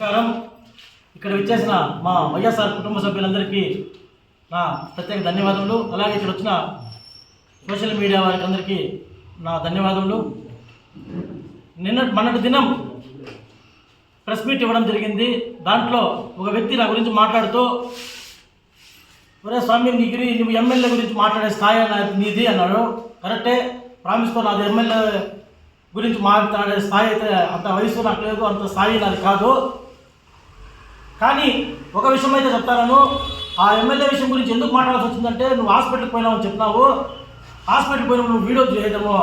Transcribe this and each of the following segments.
నమస్కారం. ఇక్కడ విచ్చేసిన మా వైఎస్ఆర్ కుటుంబ సభ్యులందరికీ నా ప్రత్యేక ధన్యవాదములు. అలాగే ఇక్కడ వచ్చిన సోషల్ మీడియా వారికి అందరికీ నా ధన్యవాదములు. నిన్న మొన్నటి దినం ప్రెస్ మీట్ ఇవ్వడం జరిగింది. దాంట్లో ఒక వ్యక్తి నా గురించి మాట్లాడుతూ ఒరే స్వామి నీ గురి నువ్వు ఎమ్మెల్యే గురించి మాట్లాడే స్థాయి నీది అన్నాడు. కరెక్టే. ప్రామిస్తో నాది ఎమ్మెల్యే గురించి మాట్లాడే స్థాయి అయితే అంత వయసు నాకు లేదు. అంత స్థాయి నాది కాదు. కానీ ఒక విషయం అయితే చెప్తాను ఆ ఎమ్మెల్యే విషయం గురించి ఎందుకు మాట్లాడాల్సి వచ్చిందంటే నువ్వు హాస్పిటల్కి పోయినావని చెప్పినావు. హాస్పిటల్కి పోయినప్పుడు నువ్వు వీడియో చేయడము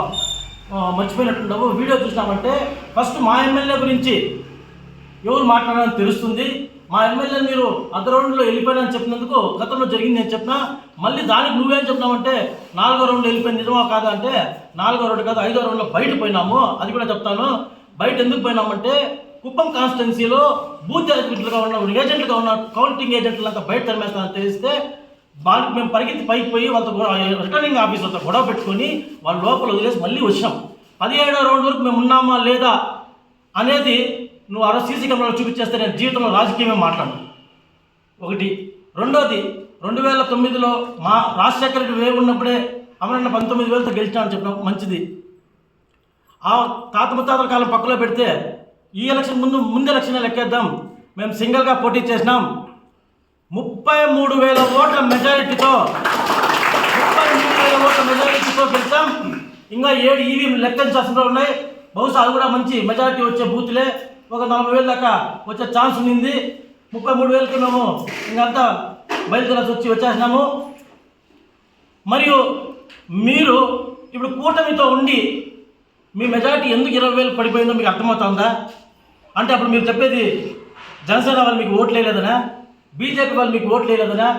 మర్చిపోయినట్టుండవు. వీడియో చూసినామంటే ఫస్ట్ మా ఎమ్మెల్యే గురించి ఎవరు మాట్లాడాలని తెలుస్తుంది? మా ఎమ్మెల్యే మీరు అర్ధ రౌండ్లో వెళ్ళిపోయారని చెప్పినందుకు గతంలో జరిగింది నేను చెప్పినా మళ్ళీ దానికి నువ్వేం చెప్పినావంటే నాలుగో రౌండ్లో వెళ్ళిపోయిన నిజమా కాదా అంటే నాలుగో రౌండ్ కాదు ఐదో రౌండ్లో బయట పోయినాము. అది కూడా చెప్తాను. బయట ఎందుకు పోయినామంటే కుప్పం కాన్స్టిట్యున్సీలో బూత్ ఏజెంట్లుగా ఉన్న ఏజెంట్లుగా ఉన్న కౌంటింగ్ ఏజెంట్లు అంతా బయట తరిమేస్తానని తెలిస్తే వాళ్ళకి మేము పరిగెత్తి పైకి పోయి వాళ్ళతో రిటర్నింగ్ ఆఫీసర్తో గొడవ పెట్టుకొని వాళ్ళ లోపల వదిలేసి మళ్ళీ వచ్చాం. పదిహేడో రౌండ్ వరకు మేము ఉన్నామా లేదా అనేది నువ్వు ఆ రోజు సీసీ కెమెరాలో చూపించేస్తే నేను జీవితంలో రాజకీయమే మాట్లాడను. ఒకటి. రెండోది రెండు వేల తొమ్మిదిలో మా రాజశేఖర రెడ్డి వేవ్ ఉన్నప్పుడే అమరన్న పంతొమ్మిది వేలతో గెలిచినామని చెప్పిన మంచిది. ఆ తాత ముత్తాతల కాలం పక్కలో పెడితే ఈ ఎలక్షన్ ముందు ముందు ఎలక్షన్ లెక్కేద్దాం. మేము సింగిల్గా పోటీ చేసినాం. ముప్పై మూడు వేల ఓట్ల మెజారిటీతో ముప్పై మూడు వేల ఓట్ల మెజారిటీతో గెలిచాం. ఇంకా ఏడు ఈవీఎం లెక్కించాల్సిన ఉన్నాయి. బహుశా అది కూడా మంచి మెజారిటీ వచ్చే బూత్లే. ఒక నలభై వేల దాకా వచ్చే ఛాన్స్ ఉంది ముప్పై మూడు వేలకి మేము ఇంకంతా బయలుదేరాల్సి వచ్చి వచ్చేసినాము. మరియు మీరు ఇప్పుడు కూటమితో ఉండి మీ మెజారిటీ ఎందుకు ఇరవై వేలు పడిపోయిందో మీకు అర్థమవుతుందా? అంటే అప్పుడు మీరు చెప్పేది జనసేన వాళ్ళు మీకు ఓట్లు వేయలేదనా? బీజేపీ వాళ్ళు మీకు ఓట్లు వేయలేదనా?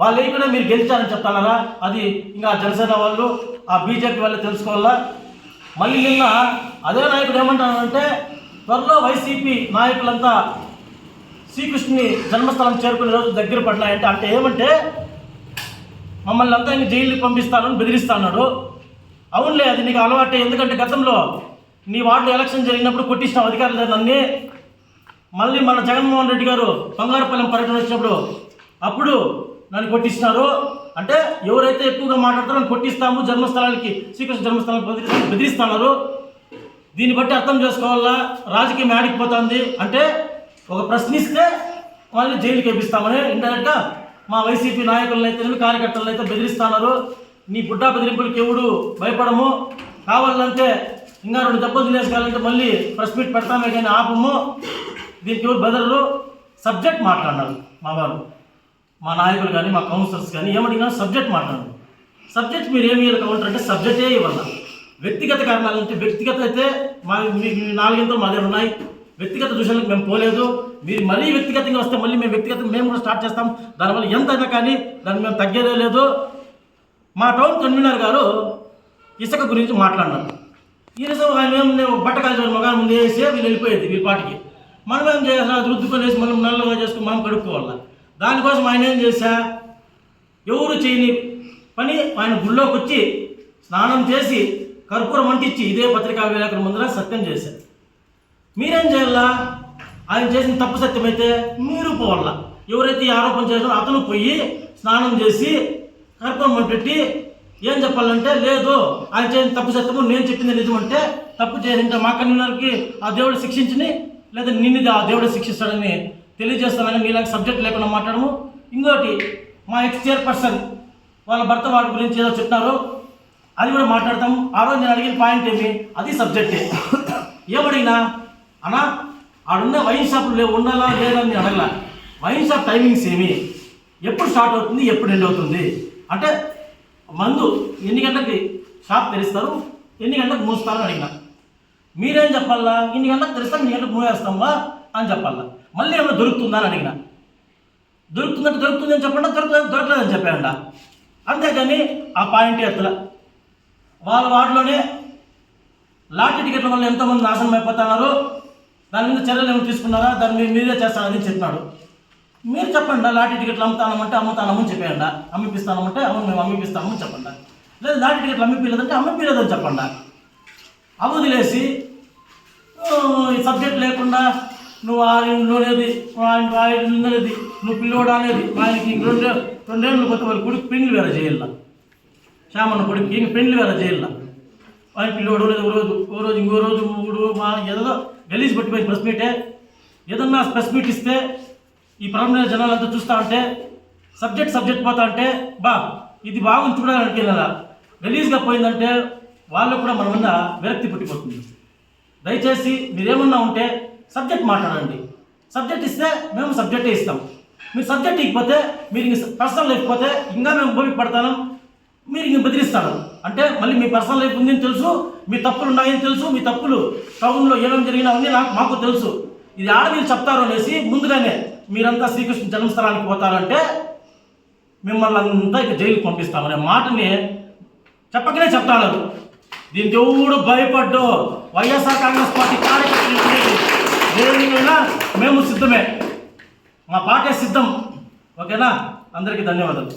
వాళ్ళు వేయకుండా మీరు గెలిచారని చెప్తున్నారా? అది ఇంకా జనసేన వాళ్ళు ఆ బీజేపీ వాళ్ళు తెలుసుకోవాలా? మళ్ళీ నిన్న అదే నాయకుడు ఏమంటానంటే త్వరలో వైసీపీ నాయకులంతా శ్రీకృష్ణుని జన్మస్థలం చేరుకునే రోజు దగ్గర పడినాయంటే. అంటే ఏమంటే మమ్మల్ని అంతా జైలుకి పంపిస్తానని బెదిరిస్తాడు అవునులే అది నీకు అలవాటే. ఎందుకంటే గతంలో నీ వార్డులో ఎలక్షన్ జరిగినప్పుడు కొట్టించిన అధికారులు నన్నే. మళ్ళీ మన జగన్మోహన్ రెడ్డి గారు బంగారుపల్లెం పర్యటన వచ్చినప్పుడు అప్పుడు నన్ను కొట్టిస్తున్నారు అంటే ఎవరైతే ఎక్కువగా మాట్లాడతారో నన్ను కొట్టిస్తాము జన్మస్థలానికి శ్రీకృష్ణ జన్మస్థలానికి బెదిరిస్తున్నారు. దీన్ని బట్టి అర్థం చేసుకోవాలా? రాజకీయం ఆడిపోతుంది అంటే ఒక ప్రశ్నిస్తే వాళ్ళని జైలుకి వేపిస్తామని ఇండైరెక్ట్గా మా వైసీపీ నాయకులను అయితే కార్యకర్తలను అయితే బెదిరిస్తున్నారు. నీ బుడ్డా బెదిరింపులకి ఎవడు భయపడము? కావాలంటే ఇంకా రెండు దెబ్బలు తినేసుకోవాలంటే మళ్ళీ ప్రెస్ మీట్ పెడతామే కానీ ఆపము. దీనికి ఎవరు బెదరరు? సబ్జెక్ట్ మాట్లాడినారు మా వారు. మా నాయకులు కానీ మా కౌన్సిలర్స్ కానీ ఏమడిగినా సబ్జెక్ట్ మాట్లాడారు. సబ్జెక్ట్ మీరు ఏమి ఇవ్వాలి కౌంటర్ అంటే సబ్జెక్టే ఇవ్వాలి వ్యక్తిగత కారణాలు అంటే వ్యక్తిగత అయితే మా మీకు నాలుగింతలు మా దగ్గర ఉన్నాయి. వ్యక్తిగత దృశ్యాలకు మేము పోలేదు. మీరు మరీ వ్యక్తిగతంగా వస్తే మళ్ళీ మేము వ్యక్తిగత మేము కూడా స్టార్ట్ చేస్తాం. దానివల్ల ఎంతైనా కానీ దాన్ని మేము తగ్గేదే లేదు. మా టౌన్ కన్వీనర్ గారు ఇసుక గురించి మాట్లాడినారు. ఈరోజు ఆయన మేము నేను బట్టకాల్చిన మగాని ముందు వేసి వీళ్ళు వెళ్ళిపోయేది వీళ్ళ పాటికి. మనం ఏం చేయాలి రుద్దుకొని రుద్దుకొనేసి మనం నల్లగా చేసుకుని మనం కడుక్కోవాలి? దానికోసం ఆయన ఏం చేశా? ఎవరు చేయని పని? ఆయన గుళ్ళోకి వచ్చి స్నానం చేసి కర్పూరం అంటించి ఇదే పత్రికా విలేకరుల ముందర సత్యం చేశారు మీరేం చేయాలా? ఆయన చేసిన తప్పు సత్యమైతే మీరు పోవాల. ఎవరైతే ఈ ఆరోపణ చేశారో అతను పోయి స్నానం చేసి కర్పూరం పెట్టి ఏం చెప్పాలంటే లేదు ఆయన చేసిన తప్పు సత్యము నేను చెప్పింది నిజం అంటే తప్పు చేసింటే మా కన్వీనర్కి ఆ దేవుడు శిక్షించని లేదా నిన్ను ఆ దేవుడు శిక్షిస్తాడని తెలియజేస్తానని మీలాంటి సబ్జెక్ట్ లేకుండా మాట్లాడము. ఇంకోటి మా ఎక్స్ చైర్పర్సన్ వాళ్ళ భర్త వాడి గురించి ఏదో చెప్తారు అది కూడా మాట్లాడతాం ఆ రోజు నేను అడిగిన పాయింట్ ఏమి? అది సబ్జెక్టే ఏమడిగినా అన్నా ఆడున్న వైన్ షాపులు లేవు ఉండాలా లేదా అని అడగల. వైన్ షాప్ టైమింగ్స్ ఏమి? ఎప్పుడు స్టార్ట్ అవుతుంది ఎప్పుడు ఎండ్ అవుతుంది? అంటే మందు ఎన్ని గంటలకి షాప్ తెరుస్తారు? ఎన్ని గంటలకు మూస్తారు అడిగినా. అడిగిన మీరేం చెప్పాలా? ఇన్ని గంటలకు తెరుస్తాం ఇన్ని గంటలకు మూవేస్తామా అని చెప్పాలా? మళ్ళీ ఏమైనా దొరుకుతుందా అని అడిగినా. దొరుకుతుందంటే దొరుకుతుంది అని చెప్పండి? దొరుకుతుంది దొరకలేదని చెప్పారంట అంతేకాని ఆ పాయింట్ ఎత్తల. వాళ్ళ వాటిలోనే లాటరీ టికెట్ల వల్ల ఎంతోమంది నాశనం అయిపోతున్నారు? దాని మీద చర్యలు ఏమైనా తీసుకున్నారా? దాన్ని మీరే చేస్తానని చెప్పినాడు. మీరు చెప్పండి లాటరీ టికెట్లు అమ్ముతానమంటే అమ్ముతానమని చెప్పేయండి అమ్మిపిస్తానమంటే అవును మేము అమ్మిపిస్తామని చెప్పండి లేదా లాటరీ టికెట్లు అమ్మిపిలేదంటే అమ్మిపిలేదని చెప్పండి అవదిలేసి ఈ సబ్జెక్ట్ లేకుండా నువ్వు ఆ ఇంట్లో అనేది ఆయన నువ్వు పిల్లోడు అనేది ఆయనకి ఇంక రెండు రెండేళ్ళు కొత్త వాళ్ళ కొడుకు పెండ్లు వేరే చేయాల శ్యామన్న కొడుకు ఇంక పెండ్లు వేరే చేయాల ఆయన పిల్లోడు లేదు ఓ రోజు ఓ రోజు ఇంకో రోజు మూడు మా ఏదో గలీజ్ పట్టిపోయి ప్రెస్ మీటే. ఏదన్నా ప్రెస్ మీట్ ఇస్తే ఈ పరమైన జనాలంతా చూస్తా ఉంటే సబ్జెక్ట్ సబ్జెక్ట్ పోతా అంటే బా ఇది బాగుంది చూడడానికి వెళ్ళాలా రిలీజ్గా పోయిందంటే వాళ్ళకు కూడా మన మీద విరక్తి పుట్టిపోతుంది. దయచేసి మీరేమన్నా ఉంటే సబ్జెక్ట్ మాట్లాడండి. సబ్జెక్ట్ ఇస్తే మేము సబ్జెక్టే ఇస్తాం. మీరు సబ్జెక్ట్ ఇకపోతే మీరు పర్సనల్ లైఫ్ పోతే ఇంకా మేము భూమి పడతాను మీరు ఇంక బెదిరిస్తాను అంటే మళ్ళీ మీ పర్సనల్ లైఫ్ ఉందని తెలుసు మీ తప్పులు ఉన్నాయని తెలుసు మీ తప్పులు టౌన్లో ఏమేమి జరిగినావని నాకు మాకు తెలుసు. ఇది ఆడ మీరు చెప్తారు అనేసి ముందుగానే మీరంతా శ్రీకృష్ణ జన్మస్థలానికి పోతారంటే మిమ్మల్ని అంతా ఇక జైలుకి పంపిస్తామనే మాటని చెప్పకనే చెప్తాను. దీనికి ఎవడు భయపడ్డు. వైఎస్ఆర్ కాంగ్రెస్ పార్టీ కార్యకర్తలు దేనికైనా మేము సిద్ధమే. మా పార్టీ సిద్ధం. ఓకేనా? అందరికీ ధన్యవాదాలు.